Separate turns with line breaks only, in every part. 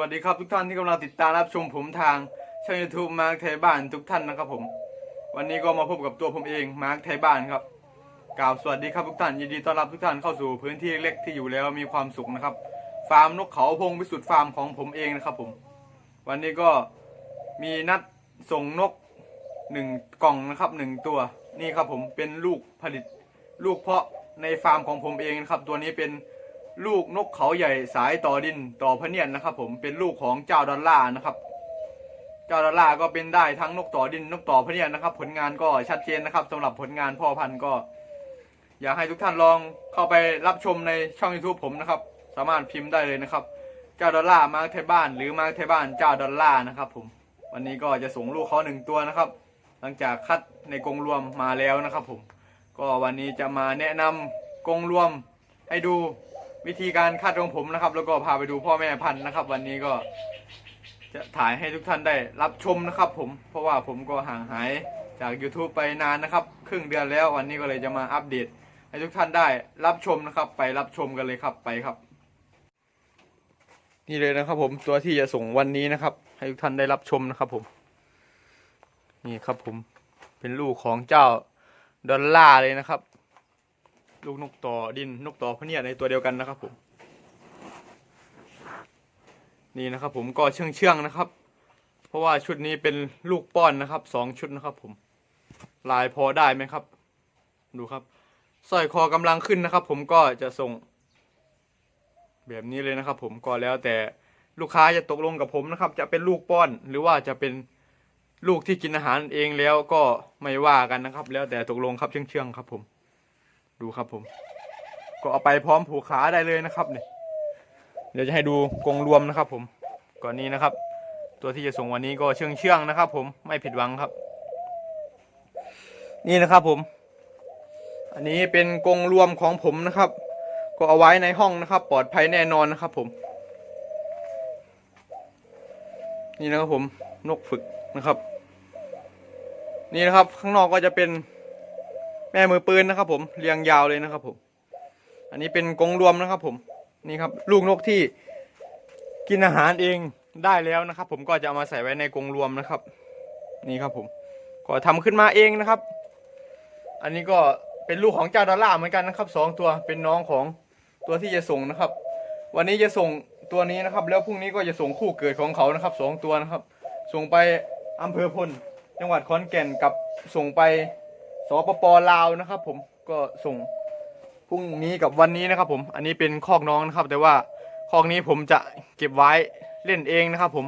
วัสดีครับทุกท่านที่กำลังติดตามรับชมผมทางช่องยูทูบมาร์คไทยบ้านทุกท่านนะครับผม วันนี้ก็มาพบกับตัวผมเองมาร์คไทยบ้านครับกล่าวสวัสดีครับทุกท่านยินดีต้อนรับทุกท่านเข้าสู่พื้นที่เล็กที่อยู่แล้วมีความสุขนะครับ ฟาร์มนกเขาพงวิสุทธิ์ฟาร์มของผมเองนะครับผม วันนี้ก็มีนัดส่งนกหนึ่งกล่องนะครับหนึ่งตัวนี่ครับผมเป็นลูกผลิตลูกเพาะในฟาร์มของผมเองนะครับ ตัวนี้เป็น ลูกนกเขาใหญ่สายต่อดินต่อพะเนียนนะครับ ผมเป็นลูกของเจ้าดอลล่านะครับ เจ้าดอลล่าก็เป็นได้ทั้งนกต่อดินนกต่อพเนียนนะครับ ผลงานก็ชัดเจนนะครับสำหรับผลงานพ่อพันธุ์ก็ อยากให้ทุกท่านลองเข้าไปรับชมในช่อง YouTube ผมนะครับ สามารถพิมพ์ได้เลยนะครับ เจ้าดอลล่ามาไทยบ้าน หรือมาไทยบ้านเจ้าดอลล่านะครับ ผม วันนี้ก็จะส่งลูกเขาหนึ่งตัวนะครับ หลังจากคัดในกรงรวมมาแล้วนะครับ ผม ก็วันนี้จะมาแนะนำกรงรวมให้ดู วิธีการคัดของผมนะครับ แล้วก็พาไปดูพ่อแม่พันธุ์นะครับ วันนี้ก็จะถ่ายให้ทุกท่านได้รับชมนะครับ ผมเพราะว่าผมก็ห่างหายจาก YouTube ไปนานนะครับ ครึ่งเดือนแล้ววันนี้ก็เลยจะมาอัปเดต ให้ทุกท่านได้รับชมนะครับ ไปรับชมกันเลยครับไปครับ นี่เลยนะครับ ผมตัวที่จะส่งวันนี้นะครับ ให้ทุกท่านได้รับชมนะครับ ผม นี่ครับผมเป็นลูกของเจ้าดอลล่าเลยนะครับ ลูกนกต่อดินนกต่อพเนียดในตัวเดียวกันนะครับผมนี่นะครับ ผมก็เชื่องเชื่องนะครับ เพราะว่าชุดนี้เป็นลูกป้อนนะครับสองชุดนะครับ ผมลายพอได้ไหมครับ ดูครับสร้อยคอกำลังขึ้นนะครับ ผมก็จะส่ง แบบนี้เลยนะครับ ผมก็แล้วแต่ลูกค้าจะตกลงกับผมนะครับ จะเป็นลูกป้อนหรือว่าจะเป็นลูกที่กินอาหารเองแล้วก็ไม่ว่ากันนะครับ แล้วแต่ตกลงครับเชื่องๆครับผม ดูครับผม ก็เอาไปพร้อมผูกขาได้เลยนะครับเนี่ยเดี๋ยวจะให้ดูกรงรวมนะครับ ผมก่อนนี้นะครับ ตัวที่จะส่งวันนี้ก็เชื่องๆนะครับ ผมไม่ผิดหวังครับ นี่นะครับผม อันนี้เป็นกรงรวมของผมนะครับ ก็เอาไว้ในห้องนะครับ ปลอดภัยแน่นอนนะครับ ผม นี่นะครับผมนกฝึกนะครับ นี่นะครับ ข้างนอกก็จะเป็น ม่มือปืนนะครับผมเรียงยาวเลยนะครับผม อันนี้เป็นกรงรวมนะครับผมนี่ครับลูกนกที่กินอาหารเองได้แล้วนะครับ ผมก็จะเอามาใส่ไว้ในกรงรวมนะครับ นี่ครับผมก็ทำขึ้นมาเองนะครับ อันนี้ก็เป็นลูกของเจ้าดอลลาเหมือนกันนะครับสองตัวเป็นน้องของตัวที่จะส่งนะครับ วันนี้จะส่งตัวนี้นะครับ แล้วพรุ่งนี้ก็จะส่งคู่เกิดของเขานะครับสองตัวนะครับ ส่งไปอำเภอพลจังหวัดขอนแก่นกับส่งไป สปปลาวนะครับ ผมก็ส่งพรุ่งนี้กับวันนี้นะครับ ผมอันนี้เป็นคอกน้องนะครับ แต่ว่าคอกนี้ผมจะเก็บไว้เล่นเองนะครับ ผม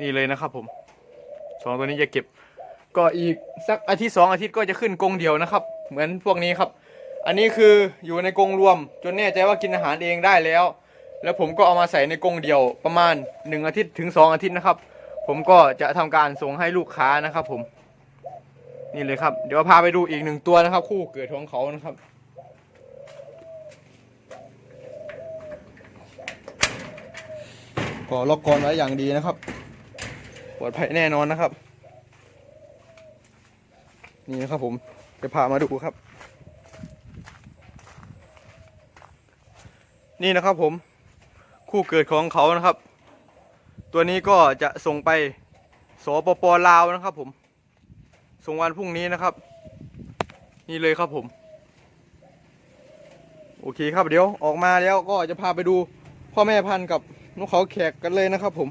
นี่เลยนะครับ ผมสองตัวนี้จะเก็บ ก็อีกสักอาทิตย์สองอาทิตย์ก็จะขึ้นกรงเดียวนะครับ เหมือนพวกนี้ครับ อันนี้คืออยู่ในกรงรวม จนแน่ใจว่ากินอาหารเองได้แล้ว แล้วผมก็เอามาใส่ในกรงเดียวประมาณหนึ่งอาทิตย์ถึงสองอาทิตย์นะครับ ผมก็จะทำการส่งให้ลูกค้านะครับ ผม นี่เลยครับ เดี๋ยวพาไปดูอีกหนึ่งตัวนะครับ คู่เกิดของเขานะครับ ก็ล็อกกรอนไว้อย่างดีนะครับปลอดภัยแน่นอนนะครับ นี่นะครับผมจะพามาดูครับ นี่นะครับผม คู่เกิดของเขานะครับ ตัวนี้ก็จะส่งไปสปปลาวนะครับผม ส่งวันพรุ่งนี้นะครับ นี่เลยครับผม โอเคครับเดี๋ยวออกมาแล้วก็จะพาไปดูพ่อแม่พันธุ์กับนกเขาแขกกันเลยนะครับผม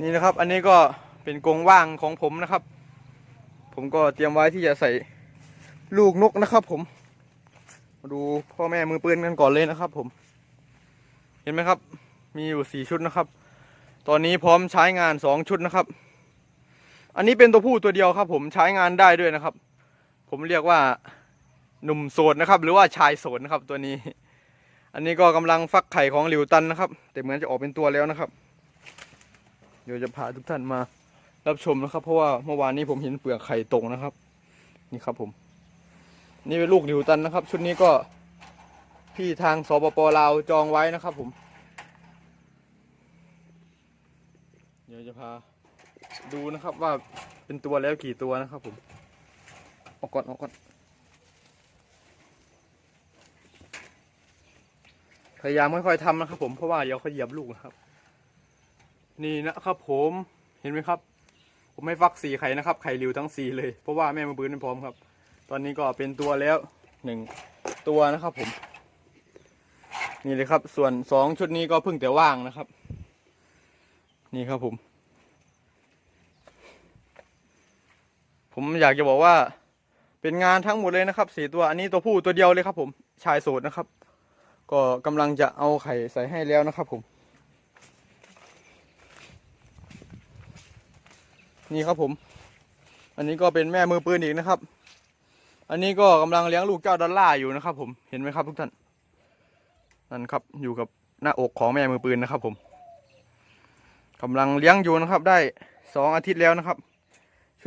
นี่นะครับ อันนี้ก็เป็นกรงว่างของผมนะครับ ผมก็เตรียมไว้ที่จะใส่ลูกนกนะครับ ผม มาดูพ่อแม่มือปืนกันก่อนเลยนะครับ ผม เห็นไหมครับ มีอยู่สี่ชุดนะครับ ตอนนี้พร้อมใช้งานสองชุดนะครับ อันนี้เป็นตัวผู้ตัวเดียวครับผมใช้งานได้ด้วยนะครับ ผมเรียกว่าหนุ่มโสดนะครับ หรือว่าชายโสดนะครับตัวนี้ อันนี้ก็กำลังฟักไข่ของหลิวตันนะครับ แต่เหมือนจะออกเป็นตัวแล้วนะครับ เดี๋ยวจะพาทุกท่านมารับชมนะครับ เพราะว่าเมื่อวานนี้ผมเห็นเปลือกไข่ตกนะครับ นี่ครับผม นี่เป็นลูกหลิวตันนะครับ ชุดนี้ก็พี่ทางสปปลาวจองไว้นะครับผม เดี๋ยวจะพา ดูนะครับว่าเป็นตัวแล้วกี่ตัวนะครับผมออกก่อนออกก่อน พยายามค่อยๆทำนะครับผมเพราะว่าเดี๋ยวเขาเหยียบลูกนะครับ นี่นะครับผมเห็นไหมครับ ผมไม่ฟักสีไข่นะครับไข่ริวทั้งสีเลย เพราะว่าแม่มาบืนพร้อมครับ ตอนนี้ก็เป็นตัวแล้วหนึ่งตัวนะครับผม นี่เลยครับ ส่วนสองชุดนี้ก็เพิ่งแต่ว่างนะครับ นี่ครับผม ผมอยากจะบอกว่า เป็นงานทั้งหมดเลยนะครับสี่ตัวอันนี้ตัวผู้ตัวเดียวเลยครับผมชายโสดนะครับ ก็กำลังจะเอาไข่ใส่ให้แล้วนะครับ ผม นี่ครับผม อันนี้ก็เป็นแม่มือปืนอีกนะครับ อันนี้ก็กำลังเลี้ยงลูกเจ้าดอลล่าอยู่นะครับ ผมเห็นไหมครับทุกท่านนั่นครับ อยู่กับหน้าอกของแม่มือปืนนะครับ ผมกำลังเลี้ยงอยู่นะครับ ได้สองอาทิตย์แล้วนะครับ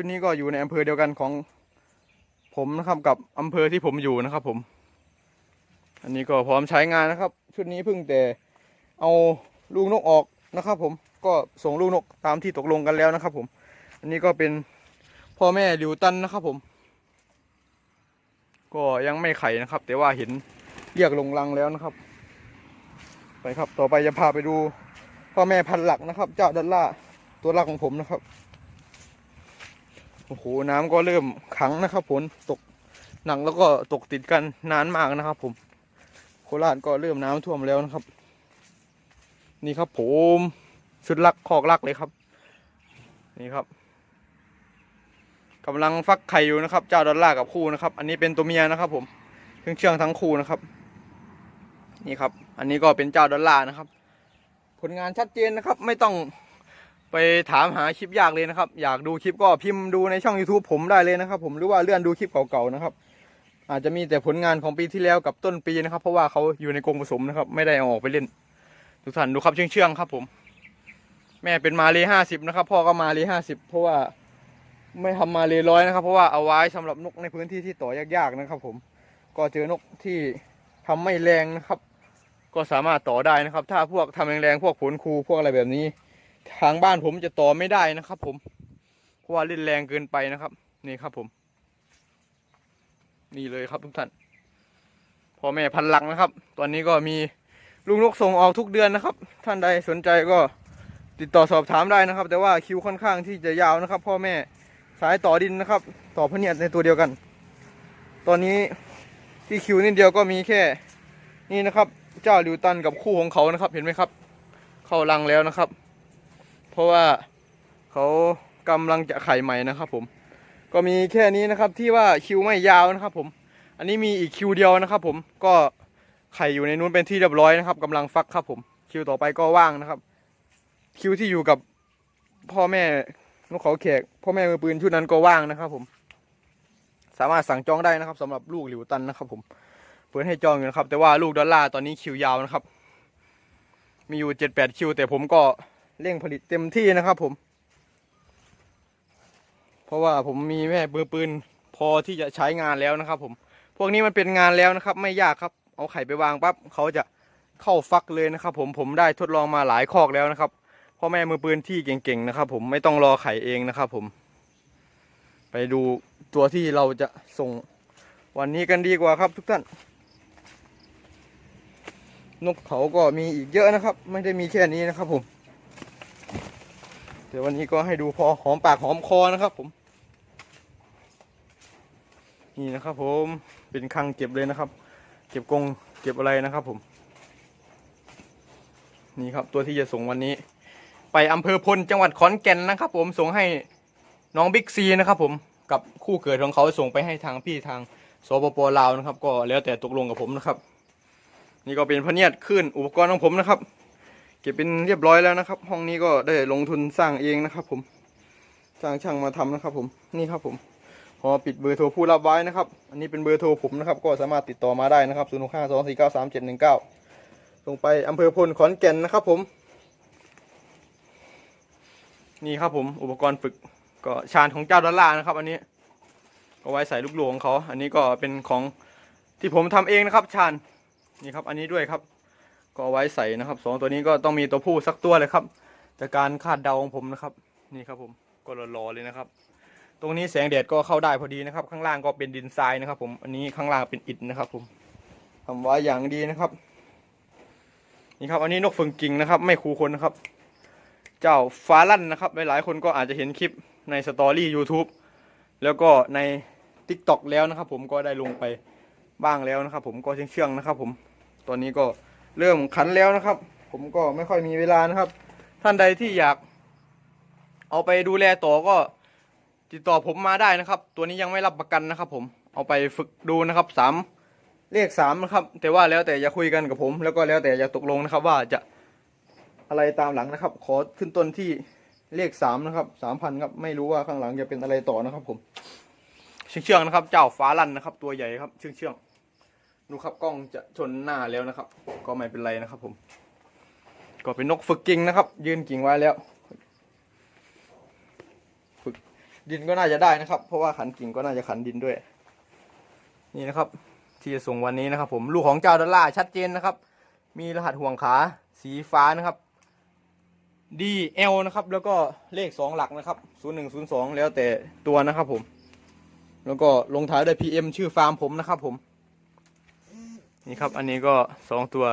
ชุดนี้ก็อยู่ในอำเภอเดียวกันของผมนะครับกับอำเภอที่ผมอยู่นะครับ ผม อันนี้ก็พร้อมใช้งานนะครับ ชุดนี้เพิ่งแต่เอาลูกนกออกนะครับ ผมก็ส่งลูกนกตามที่ตกลงกันแล้วนะครับ ผม อันนี้ก็เป็นพ่อแม่ดิวตันนะครับ ผม ก็ยังไม่ไข่นะครับ แต่ว่าเห็นเรียกลงรังแล้วนะครับ ไปครับ ต่อไปจะพาไปดูพ่อแม่พันหลักนะครับ เจ้าดอลล่าตัวหลักของผมนะครับ โอ้โหน้ำก็เริ่มขังนะครับฝนตกหนักแล้วก็ตกติดกันนานมากนะครับ ผม โคราชก็เริ่มน้ำท่วมแล้วนะครับ นี่ครับผมชุดลักคอกลักเลยครับ นี่ครับกำลังฟักไข่อยู่นะครับ เจ้าดอลลาร์กับคู่นะครับ อันนี้เป็นตัวเมียนะครับ ผมเชื่องเชื่องทั้งคู่นะครับ นี่ครับ อันนี้ก็เป็นเจ้าดอลลาร์นะครับ ผลงานชัดเจนนะครับ ไม่ต้อง ไปถามหาคลิปยากเลยนะครับ อยากดูคลิปก็พิมพ์ดูในช่อง YouTube ผมได้เลยนะครับ ผมหรือว่าเลื่อนดูคลิปเก่าๆนะครับ อาจจะมีแต่ผลงานของปีที่แล้วกับต้นปีนะครับ เพราะว่าเขาอยู่ในกรงผสมนะครับ ไม่ได้เอาออกไปเล่น ทุกท่านดูครับเชื่องๆครับ ผม แม่เป็นมาเลยห้าสิบนะครับ พ่อก็มาเลยห้าสิบเพราะว่าไม่ทำมาเลยร้อยนะครับ เพราะว่าเอาไว้สำหรับนกในพื้นที่ที่ต่อยากๆนะครับ ผมก็เจอนกที่ทำไม่แรงนะครับ ก็สามารถต่อได้นะครับ ถ้าพวกทำแรงๆพวกผลคูพวกอะไรแบบนี้ ทางบ้านผมจะต่อไม่ได้นะครับ ผม เพราะว่าเล่นแรงเกินไปนะครับ นี่ครับผม นี่เลยครับทุกท่านพ่อแม่พันหลักนะครับ ตอนนี้ก็มีลูกนกส่งออกทุกเดือนนะครับ ท่านใดสนใจก็ติดต่อสอบถามได้นะครับ แต่ว่าคิวค่อนข้างที่จะยาวนะครับ พ่อแม่สายต่อดินนะครับ ต่อพเนียดในตัวเดียวกัน ตอนนี้ที่คิวนิดเดียวก็มีแค่ นี่นะครับ เจ้าลิวตันกับคู่ของเขานะครับ เห็นไหมครับ เข้ารังแล้วนะครับ เพราะว่าเขากำลังจะไข่ใหม่นะครับผม ก็มีแค่นี้นะครับที่ว่าคิวไม่ยาวนะครับผม อันนี้มีอีกคิวเดียวนะครับผม ก็ไข่อยู่ในนู้นเป็นที่เรียบร้อยนะครับกำลังฟักครับผม คิวต่อไปก็ว่างนะครับ คิวที่อยู่กับพ่อแม่นกเขาแขก พ่อแม่มือปืนชุดนั้นก็ว่างนะครับผม สามารถสั่งจองได้นะครับสำหรับลูกหลิวตันนะครับ ผม เปิดให้จองอยู่นะครับ แต่ว่าลูกดอลลาร์ตอนนี้คิวยาวนะครับ มีอยู่เจ็ดแปดคิว แต่ผมก็ เร่งผลิตเต็มที่นะครับผม เพราะว่าผมมีแม่ปืนปืนพอที่จะใช้งานแล้วนะครับผม พวกนี้มันเป็นงานแล้วนะครับ ไม่ยากครับ เอาไข่ไปวางปั๊บเขาจะเข้าฟักเลยนะครับ ผมผมได้ทดลองมาหลายคอกแล้วนะครับพ่อแม่มือปืนที่เก่งๆนะครับ ผมไม่ต้องรอไข่เองนะครับผม ไปดูตัวที่เราจะส่งวันนี้กันดีกว่าครับทุกท่าน นกเขาก็มีอีกเยอะนะครับ ไม่ได้มีแค่นี้นะครับผม เดี๋ยววันนี้ก็ให้ดูพอหอมปากหอมคอนะครับผม นี่นะครับผมเป็นคังเก็บเลยนะครับ เก็บกงเก็บอะไรนะครับผม นี่ครับตัวที่จะส่งวันนี้ ไปอำเภอพลจังหวัดขอนแก่นนะครับผมส่งให้น้องบิ๊กซีนะครับผมกับคู่เกิดของเขาส่งไปให้ทางพี่ทางสปปลาวนะครับ ก็แล้วแต่ตกลงกับผมนะครับ นี่ก็เป็นพะเนียดขึ้นอุปกรณ์ของผมนะครับ เก็บเป็นเรียบร้อยแล้วนะครับ ห้องนี้ก็ได้ลงทุนสร้างเองนะครับ ผมจ้างช่างมาทำนะครับ ผมนี่ครับผมขอปิดเบอร์โทรผู้รับไว้นะครับ อันนี้เป็นเบอร์โทรผมนะครับ ก็สามารถติดต่อมาได้นะครับ 0 6 5 2 4 9 3 7 1 9ส่งไปอำเภอพลขอนแก่นนะครับ ผม นี่ครับผม อุปกรณ์ฝึกก็ชานของเจ้าดอลลาร์นะครับ อันนี้ ก็ไว้ใส่ลูกหลวงของเขา อันนี้ก็เป็นของที่ผมทำเองนะครับ ชานนี่ครับ อันนี้ด้วยครับ ก็เอาไว้ใส่นะครับสองตัวนี้ก็ต้องมีตัวผู้สักตัวเลยครับแต่การคาดเดาของผมนะครับ นี่ครับผมก็รอๆเลยนะครับ ตรงนี้แสงแดดก็เข้าได้พอดีนะครับ ข้างล่างก็เป็นดินทรายนะครับ ผมอันนี้ข้างล่างเป็นอิฐนะครับ ผมทำไว้อย่างดีนะครับนี่ครับอันนี้นกฝึงกิ่งนะครับ ไม่คูคนนะครับ เจ้าฟ้าลั่นนะครับ หลายๆคนก็อาจจะเห็นคลิปในสตอรี่ YouTube แล้วก็ใน TikTok แล้วนะครับ ผมก็ได้ลงไปบ้างแล้วนะครับ ผมก็เชื่องๆนะครับ ผมตอนนี้ก็ เริ่มขันแล้วนะครับ ผมก็ไม่ค่อยมีเวลานะครับ ท่านใดที่อยาก เอาไปดูแลต่อก็ติดต่อผมมาได้นะครับ ตัวนี้ยังไม่รับประกันนะครับ ผมเอาไปฝึกดูนะครับสามเลขสามนะครับ แต่ว่าแล้วแต่จะคุยกันกับผม แล้วก็แล้วแต่จะตกลงนะครับ ว่าจะอะไรตามหลังนะครับ ขอขึ้นต้นที่เลขสามนะครับสามพันครับไม่รู้ว่าข้างหลังจะเป็นอะไรต่อนะครับ ผม เชื่องๆนะครับ เจ้าฟ้าลั่นนะครับ ตัวใหญ่ครับเชื่องๆ ดูครับกล้องจะชนหน้าแล้วนะครับ ก็ไม่เป็นไรนะครับผม ก็เป็นนกฝึกกิ่งนะครับ ยืนกิ่งไว้แล้ว ฝึกดินก็น่าจะได้นะครับ เพราะว่าขันกิ่งก็น่าจะขันดินด้วย นี่นะครับ ที่จะส่งวันนี้นะครับ ผมลูกของเจ้าดอลลาชัดเจนนะครับ มีรหัสห่วงขาสีฟ้านะครับ DL นะครับ แล้วก็เลขสองหลักนะครับ 0102 แล้วแต่ตัวนะครับผม แล้วก็ลงท้ายด้วย PM ชื่อฟาร์มผมนะครับผม นี่ครับ อันนี้ก็สองตัว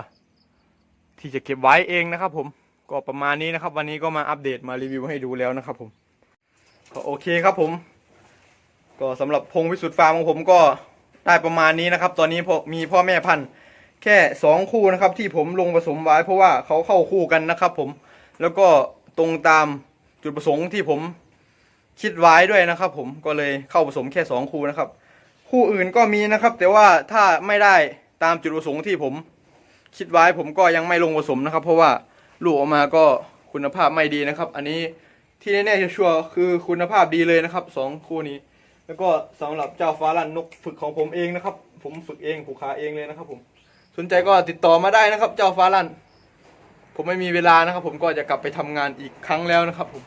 ที่จะเก็บไว้เองนะครับ ผมก็ประมาณนี้นะครับ วันนี้ก็มาอัปเดตมารีวิวให้ดูแล้วนะครับ ผมก็โอเคครับผม ก็สำหรับพงวิสุทธิ์ฟาร์มของผมก็ได้ประมาณนี้นะครับ ตอนนี้มีพ่อแม่พันธุ์แค่สองคู่นะครับ ที่ผมลงผสมไว้เพราะว่าเขาเข้าคู่กันนะครับ ผมแล้วก็ตรงตามจุดประสงค์ที่ผมคิดไว้ด้วยนะครับ ผมก็เลยเข้าผสมแค่สองคู่นะครับ คู่อื่นก็มีนะครับ แต่ว่าถ้าไม่ได้ามจุดประสงค์ที่ผมคิดไว้ผมก็ยังไม่ลงผสมนะครับ เพราะว่าลูกออกมาก็คุณภาพไม่ดีนะครับ อันนี้ที่แน่ๆชัวร์คือคุณภาพดีเลยนะครับสองคู่นี้ แล้วก็สำหรับเจ้าฟ้าลันนกฝึกของผมเองนะครับ ผมฝึกเองผูกขาเองเลยนะครับ ผม สนใจก็ติดต่อมาได้นะครับ เจ้าฟ้าลันผมไม่มีเวลานะครับ ผมก็จะกลับไปทำงานอีกครั้งแล้วนะครับผม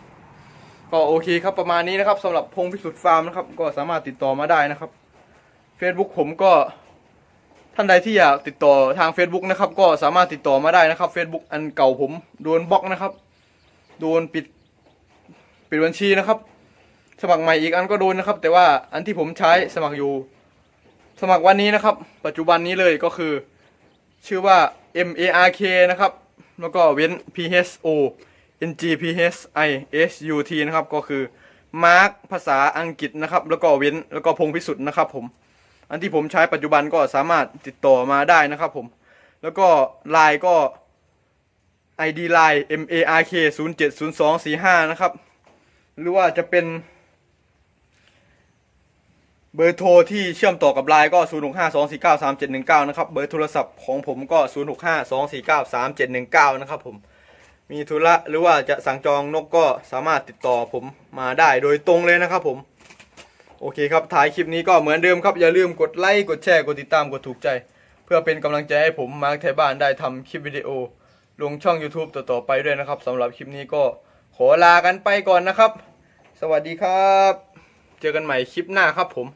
ก็โอเคครับประมาณนี้นะครับสำหรับพงพิสุทธิ์ฟาร์มนะครับ ก็สามารถติดต่อมาได้นะครับ Facebook ผมก็ ท่านใดที่อยากติดต่อทาง Facebook นะครับ ก็สามารถติดต่อมาได้นะครับ Facebook อันเก่าผมโดนบล็อกนะครับ โดนปิดปิดบัญชีนะครับ สมัครใหม่อีกอันก็โดนนะครับ แต่ว่าอันที่ผมใช้สมัครอยู่ สมัครวันนี้นะครับ ปัจจุบันนี้เลยก็คือ ชื่อว่า M A R K นะครับ แล้วก็เว้น P H O N G P H I S U T นะครับ ก็คือมาร์กภาษาอังกฤษนะครับ แล้วก็เว้นแล้วก็พงพิสุทธิ์นะครับผม อันที่ผมใช้ปัจจุบันก็สามารถติดต่อมาได้นะครับผม แล้วก็ไลน์ก็ ID Line M A R K 0 7 0 2 4 5นะครับ หรือว่าจะเป็น เบอร์โทรที่เชื่อมต่อกับไลน์ก็ 0 6 5 2 4 9 3 7 1 9 นะครับ เบอร์โทรศัพท์ของผมก็ 0 6 5 2 4 9 3 7 1 9 นะครับผม มีธุระหรือว่าจะสั่งจองนกก็สามารถติดต่อผมมาได้โดยตรงเลยนะครับผม โอเคครับท้ายคลิปนี้ก็เหมือนเดิมครับ อย่าลืมกดไลค์กดแชร์กดติดตามกดถูกใจ เพื่อเป็นกำลังใจให้ผมมาร์คไทยบ้านได้ทำคลิปวิดีโอ ลงช่อง YouTube ต่อๆไปด้วยนะครับสำหรับคลิปนี้ก็ขอลากันไปก่อนนะครับ สวัสดีครับ เจอกันใหม่คลิปหน้าครับผม